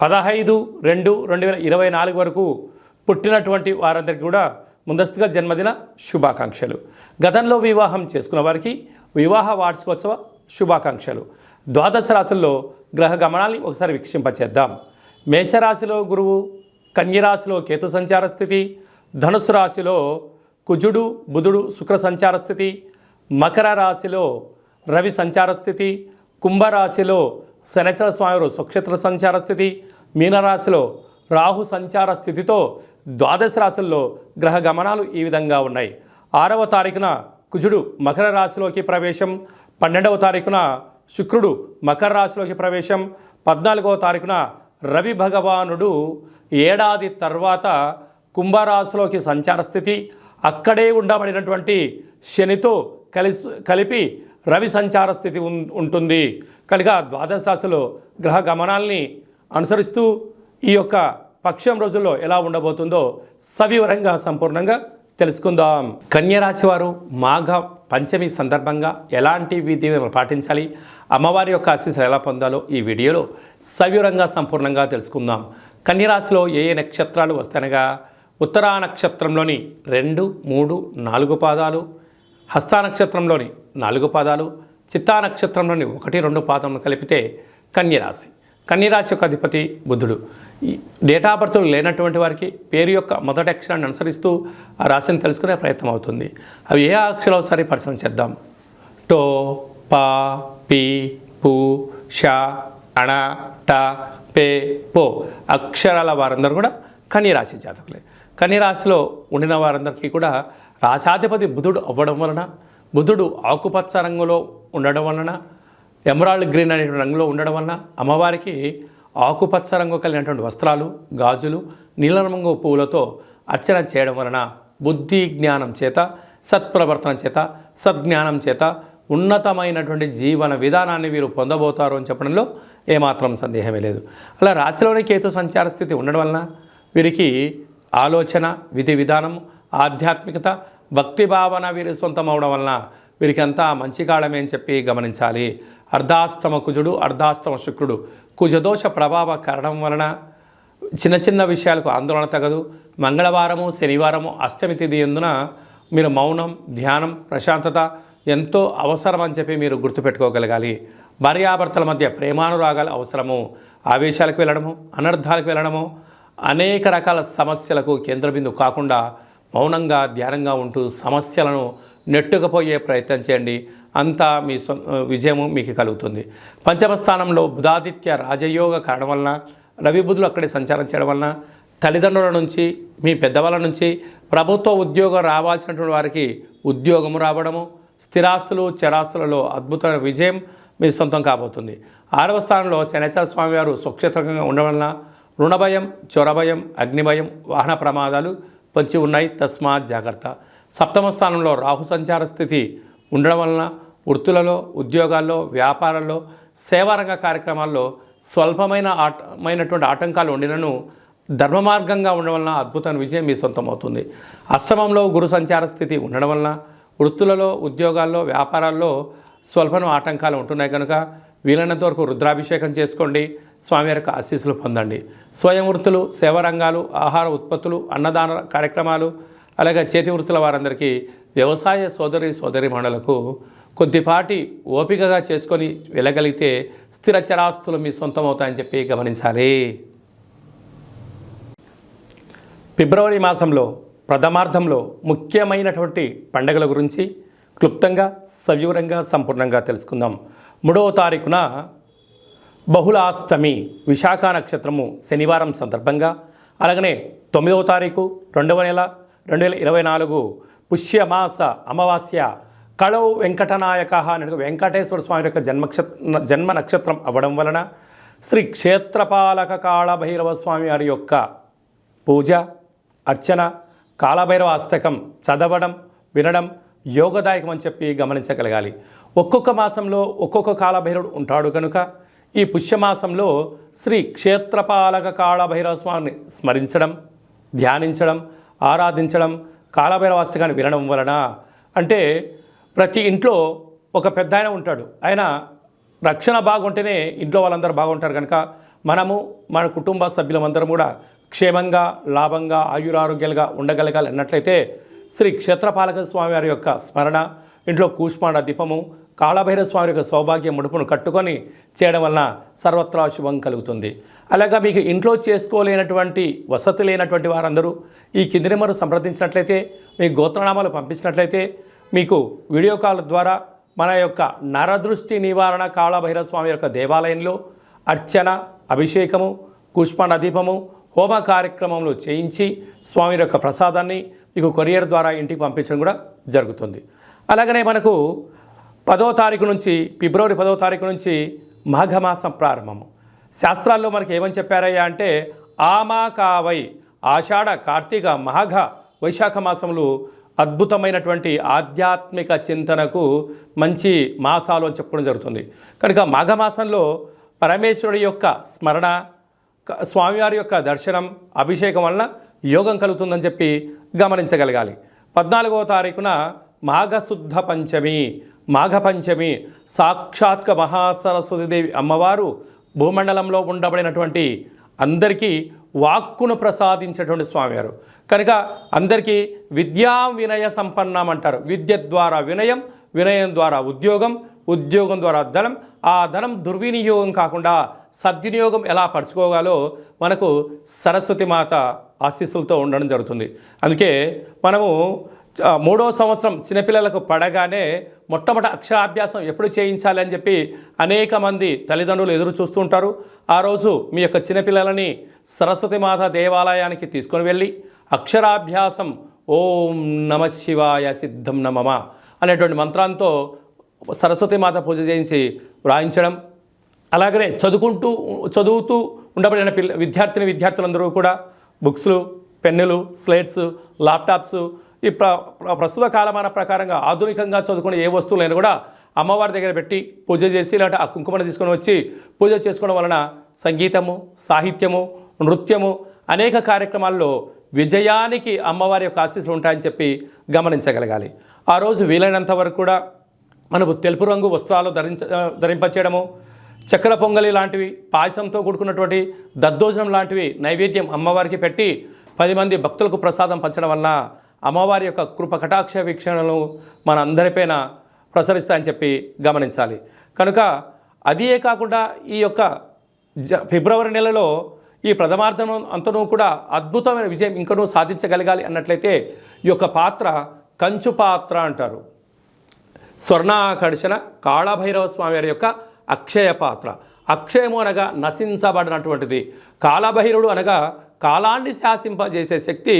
పదహైదు రెండు రెండు వేల ఇరవై నాలుగు వరకు పుట్టినటువంటి వారందరికీ కూడా ముందస్తుగా జన్మదిన శుభాకాంక్షలు. గతంలో వివాహం చేసుకున్న వారికి వివాహ వార్షికోత్సవ శుభాకాంక్షలు. ద్వాదశ రాశుల్లో గ్రహ గమనాన్ని ఒకసారి వీక్షింపచేద్దాం. మేషరాశిలో గురువు కన్యరాశిలో కేతు సంచార స్థితి ధనుసు రాశిలో కుజుడు బుధుడు శుక్ర సంచార స్థితి మకర రాశిలో రవి సంచార స్థితి కుంభరాశిలో శనిచర స్వామి స్వక్షేత్ర సంచార స్థితి మీనరాశిలో రాహు సంచార స్థితితో ద్వాదశ రాశుల్లో గ్రహ గమనాలు ఈ విధంగా ఉన్నాయి. ఆరవ తారీఖున కుజుడు మకర రాశిలోకి ప్రవేశం పన్నెండవ తారీఖున శుక్రుడు మకర రాశిలోకి ప్రవేశం పద్నాలుగవ తారీఖున రవి భగవానుడు ఏడాది తర్వాత కుంభరాశిలోకి సంచార స్థితి అక్కడే ఉండబడినటువంటి శనితో కలిసి కలిపి రవి సంచార స్థితి ఉం- ఉంటుంది. కనుక ద్వాదశ రాశిలో గ్రహ గమనాల్ని అనుసరిస్తూ ఈ యొక్క పక్షం రోజుల్లో ఎలా ఉండబోతుందో సవివరంగా సంపూర్ణంగా తెలుసుకుందాం. కన్యరాశి వారు మాఘ పంచమి సందర్భంగా ఎలాంటి విధి పాటించాలి అమ్మవారి యొక్క ఆశీస్సులు ఎలా పొందాలో ఈ వీడియోలో సవివరంగా సంపూర్ణంగా తెలుసుకుందాం. కన్యరాశిలో ఏ ఏ నక్షత్రాలు వస్తానగా ఉత్తరా నక్షత్రంలోని రెండు మూడు నాలుగు పాదాలు హస్తా నక్షత్రంలోని నాలుగు పాదాలు చిత్తా నక్షత్రంలోని ఒకటి రెండు పాదములు కలిపితే కన్యరాశి. కన్యరాశి యొక్క అధిపతి బుద్ధుడు ఈ డేటా బర్త్లు లేనటువంటి వారికి పేరు యొక్క మొదటి అక్షరాన్ని అనుసరిస్తూ ఆ రాశిని తెలుసుకునే ప్రయత్నం అవుతుంది. అవి ఏ అక్షరాలు ఒకసారి పరిశ్రమ చేద్దాం. టో పా పి పు ష అణ ట పే పో అక్షరాల వారందరూ కూడా కన్యరాశి జాతకులే. కన్యరాశిలో ఉండిన వారందరికీ కూడా రాశాధిపతి బుధుడు అవ్వడం వలన బుధుడు ఆకుపచ్చ రంగులో ఉండడం వలన ఎమరాల్డ్ గ్రీన్ అనేటువంటి రంగులో ఉండడం వలన అమ్మవారికి ఆకుపచ్చ రంగు కలిగినటువంటి వస్త్రాలు గాజులు నీలరంగు పువ్వులతో అర్చన చేయడం వలన బుద్ధి జ్ఞానం చేత సత్ప్రవర్తన చేత సద్జ్ఞానం చేత ఉన్నతమైనటువంటి జీవన విధానాన్ని వీరు పొందబోతారు అని చెప్పడంలో ఏమాత్రం సందేహమే లేదు. అలా రాశిలోని కేతు సంచార స్థితి ఉండడం వలన వీరికి ఆలోచన విధి విధానం ఆధ్యాత్మికత భక్తి భావన వీరి సొంతం అవడం వలన వీరికి అంతా మంచి కాలమే అని చెప్పి గమనించాలి. అర్ధాష్టమ కుజుడు అర్ధాష్టమ శుక్రుడు. కుజదోష ప్రభావ కారణం వలన చిన్న చిన్న విషయాలకు ఆందోళన తగదు. మంగళవారము శనివారము అష్టమి తిథి ఎందున మీరు మౌనం ధ్యానం ప్రశాంతత ఎంతో అవసరం అని చెప్పి మీరు గుర్తుపెట్టుకోగలగాలి. భార్యాభర్తల మధ్య ప్రేమానురాగాలు అవసరము. ఆవేశాలకు వెళ్ళడము అనర్థాలకు వెళ్ళడము అనేక రకాల సమస్యలకు కేంద్రబిందు కాకుండా మౌనంగా ధ్యానంగా ఉంటూ సమస్యలను నెట్టుకుపోయే ప్రయత్నం చేయండి. అంతా మీ సొ విజయము మీకు కలుగుతుంది. పంచమ స్థానంలో బుధాదిత్య రాజయోగ కారణం వలన రవి బుధులు అక్కడే సంచారం చేయడం వలన తల్లిదండ్రుల నుంచి మీ పెద్దవాళ్ళ నుంచి ప్రభుత్వ ఉద్యోగం రావాల్సినటువంటి వారికి ఉద్యోగము రావడము స్థిరాస్తులు చరాస్తులలో అద్భుతమైన విజయం మీ సొంతం కాబోతుంది. ఆరవ స్థానంలో శనేశ్వర స్వామి వారు సుక్షేత్రంగా ఉండడం వలన రుణభయం చొరభయం అగ్నిభయం వాహన ప్రమాదాలు పొంచి ఉన్నాయి. తస్మాత్ జాగ్రత్త. సప్తమ స్థానంలో రాహు సంచార స్థితి ఉండడం వలన వృత్తులలో ఉద్యోగాల్లో వ్యాపారాల్లో సేవారంగ కార్యక్రమాల్లో స్వల్పమైన ఆటమైనటువంటి ఆటంకాలు ఉండినను ధర్మ మార్గంగా ఉండడం వలన అద్భుతమైన విజయం మీ సొంతం అవుతుంది అష్టమంలో గురు సంచార స్థితి ఉండడం వలన వృత్తులలో ఉద్యోగాల్లో వ్యాపారాల్లో స్వల్పన ఆటంకాలు ఉంటున్నాయి కనుక వీలైనంత వరకు రుద్రాభిషేకం చేసుకోండి స్వామి యొక్క ఆశీస్సులు పొందండి. స్వయం వృత్తులు సేవా రంగాలు ఆహార ఉత్పత్తులు అన్నదాన కార్యక్రమాలు అలాగే చేతి వృత్తుల వారందరికీ వ్యవసాయ సోదరి సోదరి మండలకు కొద్దిపాటి ఓపికగా చేసుకొని వెళ్ళగలిగితే స్థిర చరాస్తులు మీ సొంతం అవుతాయని చెప్పి గమనించాలి. ఫిబ్రవరి మాసంలో ప్రథమార్థంలో ముఖ్యమైనటువంటి పండుగల గురించి క్లుప్తంగా సవివరంగా సంపూర్ణంగా తెలుసుకుందాం. మూడవ తారీఖున బహుళాష్టమి విశాఖ నక్షత్రము శనివారం సందర్భంగా అలాగనే తొమ్మిదవ తారీఖు రెండవ నెల రెండు వేల ఇరవై నాలుగు పుష్యమాస అమావాస్య కళవు వెంకటనాయక అనే వెంకటేశ్వర స్వామి యొక్క జన్మక్ష జన్మ నక్షత్రం అవ్వడం వలన శ్రీ క్షేత్రపాలక కాళభైరవ స్వామి వారి యొక్క పూజ అర్చన కాళభైరవ అష్టకం చదవడం వినడం యోగదాయకం అని చెప్పి గమనించగలగాలి. ఒక్కొక్క మాసంలో ఒక్కొక్క కాలభైరవుడు ఉంటాడు కనుక ఈ పుష్యమాసంలో శ్రీ క్షేత్రపాలక కాళభైరవ స్వామిని స్మరించడం ధ్యానించడం ఆరాధించడం కాలభైరవాస్తకాన్ని వినడం వలన అంటే ప్రతి ఇంట్లో ఒక పెద్ద ఆయన ఉంటాడు. ఆయన రక్షణ బాగుంటేనే ఇంట్లో వాళ్ళందరూ బాగుంటారు కనుక మనము మన కుటుంబ సభ్యులమందరం కూడా క్షేమంగా లాభంగా ఆయురారోగ్యాలుగా ఉండగలగాలి అన్నట్లయితే శ్రీ క్షేత్రపాలక స్వామి వారి యొక్క స్మరణ ఇంట్లో కూష్మాండ దీపము కాళభైరవ స్వామి యొక్క సౌభాగ్య ముడుపును కట్టుకొని చేయడం వలన సర్వత్రా శుభం కలుగుతుంది. అలాగా మీకు ఇంట్లో చేసుకోలేనటువంటి వసతి లేనటువంటి వారందరూ ఈ కింది నెంబరు సంప్రదించినట్లయితే మీ గోత్రనామాలు పంపించినట్లయితే మీకు వీడియో కాల్ ద్వారా మన యొక్క నరదృష్టి నివారణ కాళభైరవ స్వామి యొక్క దేవాలయంలో అర్చన అభిషేకము కూష్మాండ దీపము హోమ కార్యక్రమంలో చేయించి స్వామి యొక్క ప్రసాదాన్ని మీకు కొరియర్ ద్వారా ఇంటికి పంపించడం కూడా జరుగుతుంది. అలాగనే మనకు పదో తారీఖు నుంచి ఫిబ్రవరి పదో తారీఖు నుంచి మాఘమాసం ప్రారంభము. శాస్త్రాల్లో మనకి ఏమని చెప్పారయ్యా అంటే ఆమా కావై ఆషాఢ కార్తీక మాఘ వైశాఖ మాసములు అద్భుతమైనటువంటి ఆధ్యాత్మిక చింతనకు మంచి మాసాలు అని చెప్పడం జరుగుతుంది. కనుక మాఘమాసంలో పరమేశ్వరుడి యొక్క స్మరణ స్వామివారి యొక్క దర్శనం అభిషేకం వలన యోగం కలుగుతుందని చెప్పి గమనించగలగాలి. పద్నాలుగవ తారీఖున మాఘశుద్ధ పంచమి మాఘపంచమి సాక్షాత్క మహాసరస్వతిదేవి అమ్మవారు భూమండలంలో ఉండబడినటువంటి అందరికీ వాక్కును ప్రసాదించేటువంటి స్వామివారు. కనుక అందరికీ విద్యా వినయ సంపన్నం అంటారు విద్య ద్వారా వినయం వినయం ద్వారా ఉద్యోగం ఉద్యోగం ద్వారా ధనం ఆ ధనం దుర్వినియోగం కాకుండా సద్వినియోగం ఎలా పరుచుకోగాలో మనకు సరస్వతి మాత ఆశీస్సులతో ఉండడం జరుగుతుంది. అందుకే మనము మూడో సంవత్సరం చిన్నపిల్లలకు పడగానే మొట్టమొదటి అక్షరాభ్యాసం ఎప్పుడు చేయించాలి అని చెప్పి అనేక మంది తల్లిదండ్రులు ఎదురు చూస్తూ ఉంటారు. ఆ రోజు మీ యొక్క చిన్నపిల్లలని సరస్వతి మాత దేవాలయానికి తీసుకొని వెళ్ళి అక్షరాభ్యాసం ఓం నమ శివాయ సిద్ధం నమమ అనేటువంటి మంత్రంతో సరస్వతి మాత పూజ చేయించి వ్రాయించడం. అలాగనే చదువుకుంటూ చదువుతూ ఉండబడిన పిల్ల విద్యార్థిని విద్యార్థులందరూ కూడా బుక్స్లు పెన్నులు స్లేట్స్ ల్యాప్టాప్స్ ఈ ప్ర ప్రస్తుత కాలమాన ప్రకారంగా ఆధునికంగా చదువుకునే ఏ వస్తువులైనా కూడా అమ్మవారి దగ్గర పెట్టి పూజ చేసి లేదంటే ఆ కుంకుమను తీసుకొని వచ్చి పూజ చేసుకోవడం వలన సంగీతము సాహిత్యము నృత్యము అనేక కార్యక్రమాల్లో విజయానికి అమ్మవారి యొక్క ఆశీస్సులు ఉంటాయని చెప్పి గమనించగలగాలి. ఆ రోజు వీలైనంత వరకు కూడా మనకు తెలుపు రంగు వస్త్రాలు ధరించ ధరింపచేయడము చక్కెర పొంగలి లాంటివి పాయసంతో కూడుకున్నటువంటి దద్దోజనం లాంటివి నైవేద్యం అమ్మవారికి పెట్టి పది మంది భక్తులకు ప్రసాదం పంచడం వలన అమ్మవారి యొక్క కృప కటాక్ష వీక్షణలు మన అందరిపైన ప్రసరిస్తాయని చెప్పి గమనించాలి. కనుక అదే కాకుండా ఈ యొక్క జ ఫిబ్రవరి నెలలో ఈ ప్రథమార్థం అంతనూ కూడా అద్భుతమైన విజయం ఇంకనూ సాధించగలగాలి అన్నట్లయితే ఈ యొక్క పాత్ర కంచు పాత్ర అంటారు. స్వర్ణాకర్షణ కాళభైరవ స్వామి వారి యొక్క అక్షయ పాత్ర. అక్షయము అనగా నశించబడినటువంటిది. కాళభైరవుడు అనగా కాలాన్ని శాసింపజేసే శక్తి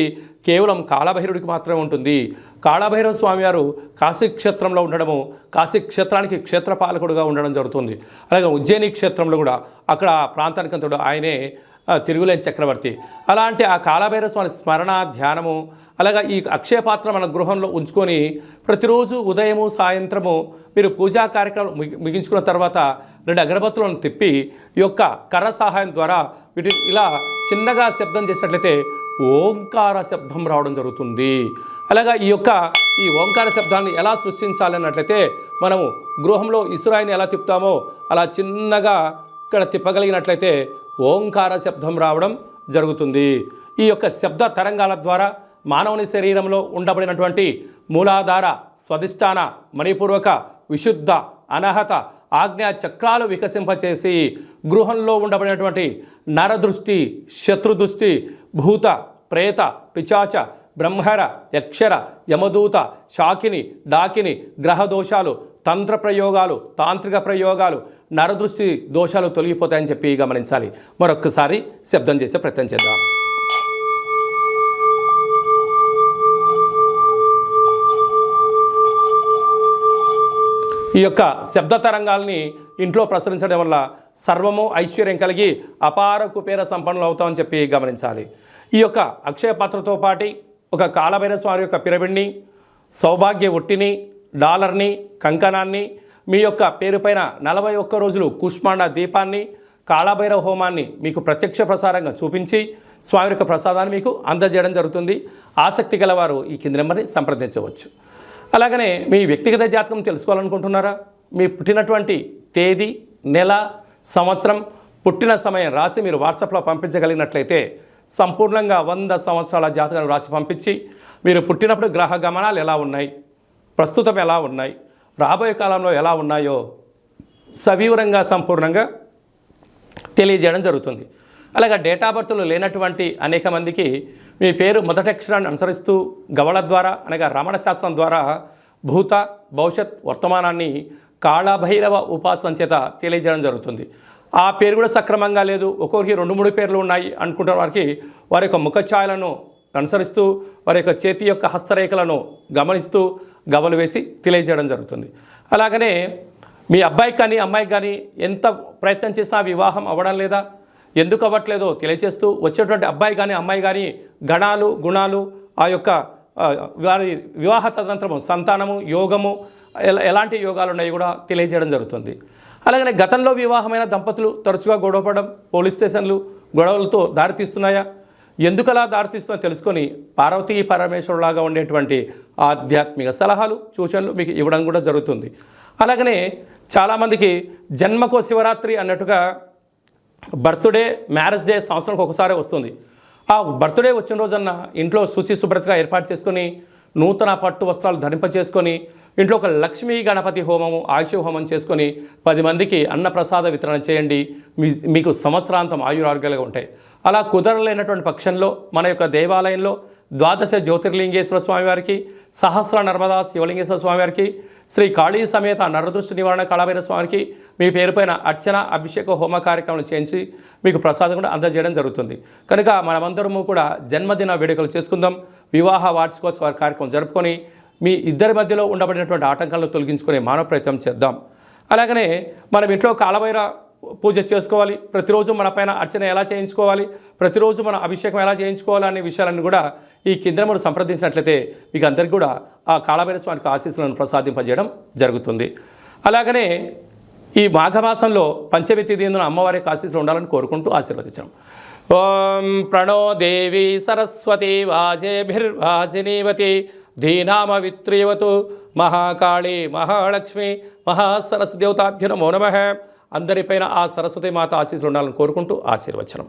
కేవలం కాళభైరుడికి మాత్రమే ఉంటుంది. కాళభైరవ స్వామివారు కాశీక్షేత్రంలో ఉండడము కాశీక్షేత్రానికి క్షేత్రపాలకుడుగా ఉండడం జరుగుతుంది. అలాగే ఉజ్జయిని క్షేత్రంలో కూడా అక్కడ ఆ ప్రాంతానికి అంతడు ఆయనే తిరుగులేని చక్రవర్తి. అలాంటి ఆ కాళభైరవ స్వామి స్మరణ ధ్యానము అలాగా ఈ అక్షయపాత్ర మన గృహంలో ఉంచుకొని ప్రతిరోజు ఉదయము సాయంత్రము మీరు పూజా కార్యక్రమం ముగి- ముగించుకున్న తర్వాత రెండు అగరబత్తులను తిప్పి ఈ యొక్క కర్ర సహాయం ద్వారా వీటి ఇలా చిన్నగా శబ్దం చేసినట్లయితే ఓంకార శబ్దం రావడం జరుగుతుంది. అలాగా ఈ యొక్క ఈ ఓంకార శబ్దాన్ని ఎలా సృష్టించాలన్నట్లయితే మనము గృహంలో ఇసురాయిని ఎలా తిప్పుతామో అలా చిన్నగా ఇక్కడ తిప్పగలిగినట్లయితే ఓంకార శబ్దం రావడం జరుగుతుంది. ఈ యొక్క శబ్ద తరంగాల ద్వారా మానవుని శరీరంలో ఉండబడినటువంటి మూలాధార స్వధిష్టాన మణిపూర్వక విశుద్ధ అనహత ఆజ్ఞా చక్రాలు వికసింపచేసి గృహంలో ఉండబడినటువంటి నరదృష్టి శత్రుదృష్టి భూత ప్రేత పిచాచ బ్రహ్మర యక్షర యమదూత శాకిని డాకిని గ్రహ దోషాలు తంత్ర ప్రయోగాలు తాంత్రిక ప్రయోగాలు నరదృష్టి దోషాలు తొలగిపోతాయని చెప్పి గమనించాలి. మరొక్కసారి శబ్దం చేసే ప్రయత్నం చేద్దాం. ఈ యొక్క శబ్ద తరంగాల్ని ఇంట్లో ప్రసరించడం వల్ల సర్వము ఐశ్వర్యం కలిగి అపార కుపేర సంపన్నులు అవుతామని చెప్పి గమనించాలి. ఈ యొక్క అక్షయ పాత్రతో పాటి ఒక కాలభైరస్వామి యొక్క పిరమిడ్ని సౌభాగ్య ఉట్టిని డాలర్ని కంకణాన్ని మీ యొక్క పేరుపైన నలభై ఒక్క రోజులు కుష్మాండ దీపాన్ని కాళభైరవ హోమాన్ని మీకు ప్రత్యక్ష ప్రసారంగా చూపించి స్వామి యొక్క ప్రసాదాన్ని మీకు అందజేయడం జరుగుతుంది. ఆసక్తి గలవారు ఈ కింది నెంబర్ని సంప్రదించవచ్చు. అలాగనే మీ వ్యక్తిగత జాతకం తెలుసుకోవాలనుకుంటున్నారా? మీ పుట్టినటువంటి తేదీ నెల సంవత్సరం పుట్టిన సమయం రాసి మీరు వాట్సాప్లో పంపించగలిగినట్లయితే సంపూర్ణంగా వంద సంవత్సరాల జాతకాన్ని రాసి పంపించి మీరు పుట్టినప్పుడు గ్రహ గమనాలు ఎలా ఉన్నాయి? ప్రస్తుతం ఎలా ఉన్నాయి? రాబోయే కాలంలో ఎలా ఉన్నాయో సవివరంగా సంపూర్ణంగా తెలియజేయడం జరుగుతుంది. అలాగే డేటా బర్త్లు లేనటువంటి అనేక మందికి మీ పేరు మొదటి అక్షరాన్ని అనుసరిస్తూ గవళ ద్వారా అనగా రమణ శాస్త్రం ద్వారా భూత భవిష్యత్ వర్తమానాన్ని కాళభైరవ ఉపాసన చేత తెలియజేయడం జరుగుతుంది. ఆ పేరు కూడా సక్రమంగా లేదు. ఒక్కొక్కరికి రెండు మూడు పేర్లు ఉన్నాయి అనుకుంటున్న వారికి వారి యొక్క ముఖఛాయలను అనుసరిస్తూ వారి యొక్క చేతి యొక్క హస్తరేఖలను గమనిస్తూ గవలు వేసి తెలియజేయడం జరుగుతుంది. అలాగనే మీ అబ్బాయికి కానీ అమ్మాయికి కానీ ఎంత ప్రయత్నం చేసినా వివాహం అవ్వడం లేదా ఎందుకు అవ్వట్లేదో తెలియజేస్తూ వచ్చేటువంటి అబ్బాయి కానీ అమ్మాయి కానీ గణాలు గుణాలు ఆ యొక్క వారి వివాహ తదంతరము సంతానము యోగము ఎలా ఎలాంటి యోగాలు ఉన్నాయి కూడా తెలియజేయడం జరుగుతుంది. అలాగనే గతంలో వివాహమైన దంపతులు తరచుగా గొడవపడడం పోలీస్ స్టేషన్లు గొడవలతో దారితీస్తున్నాయా ఎందుకలా దారితీస్తుందో తెలుసుకొని పార్వతీ పరమేశ్వరులాగా ఉండేటువంటి ఆధ్యాత్మిక సలహాలు సూచనలు మీకు ఇవ్వడం కూడా జరుగుతుంది. అలాగనే చాలామందికి జన్మకో శివరాత్రి అన్నట్టుగా బర్త్డే మ్యారేజ్ డే సంవత్సరానికి ఒకసారి వస్తుంది. ఆ బర్త్డే వచ్చిన రోజన్న ఇంట్లో శుచి శుభ్రతగా ఏర్పాటు చేసుకొని నూతన పట్టు వస్త్రాలు ధరింపచేసుకొని ఇంట్లో ఒక లక్ష్మీ గణపతి హోమము ఆయుష హోమం చేసుకొని పది మందికి అన్నప్రసాద వితరణ చేయండి. మీ మీకు సంవత్సరాంతం ఆయురారోగ్యాలుగా ఉంటాయి. అలా కుదరలేనటువంటి పక్షంలో మన యొక్క దేవాలయంలో ద్వాదశ జ్యోతిర్లింగేశ్వర స్వామివారికి సహస్ర నర్మదా శివలింగేశ్వర స్వామివారికి శ్రీ కాళీ సమేత నరదృష్టి నివారణ కళాభైర స్వామికి మీ పేరుపైన అర్చన అభిషేక హోమ కార్యక్రమాలు చేయించి మీకు ప్రసాదం కూడా అందజేయడం జరుగుతుంది. కనుక మనమందరము కూడా జన్మదిన వేడుకలు చేసుకుందాం. వివాహ వార్షికోత్సవ కార్యక్రమం జరుపుకొని మీ ఇద్దరి మధ్యలో ఉండబడినటువంటి ఆటంకాలను తొలగించుకునే మానవ ప్రయత్నం చేద్దాం. అలాగనే మనం ఇంట్లో కాలభైర పూజ చేసుకోవాలి. ప్రతిరోజు మన పైన అర్చన ఎలా చేయించుకోవాలి? ప్రతిరోజు మన అభిషేకం ఎలా చేయించుకోవాలి అనే విషయాలను కూడా ఈ కింద సంప్రదించినట్లయితే మీకు అందరికీ కూడా ఆ కాళభైర స్వామికి ఆశీస్సులను ప్రసాదింపజేయడం జరుగుతుంది. అలాగనే ఈ మాఘమాసంలో పంచమి తిథిందున అమ్మవారి ఆశీస్సులు ఉండాలని కోరుకుంటూ ఆశీర్వదించడం. ఓం ప్రణో దేవి సరస్వతి వాజేభిర్వాజినీవతి ధీనామ విత్రియవతు మహాకాళి మహాలక్ష్మి మహాసరస్వతి దేవతాభ్య నమో నమ. అందరిపైన ఆ సరస్వతి మాత ఆశీస్సులు ఉండాలని కోరుకుంటూ ఆశీర్వచనం.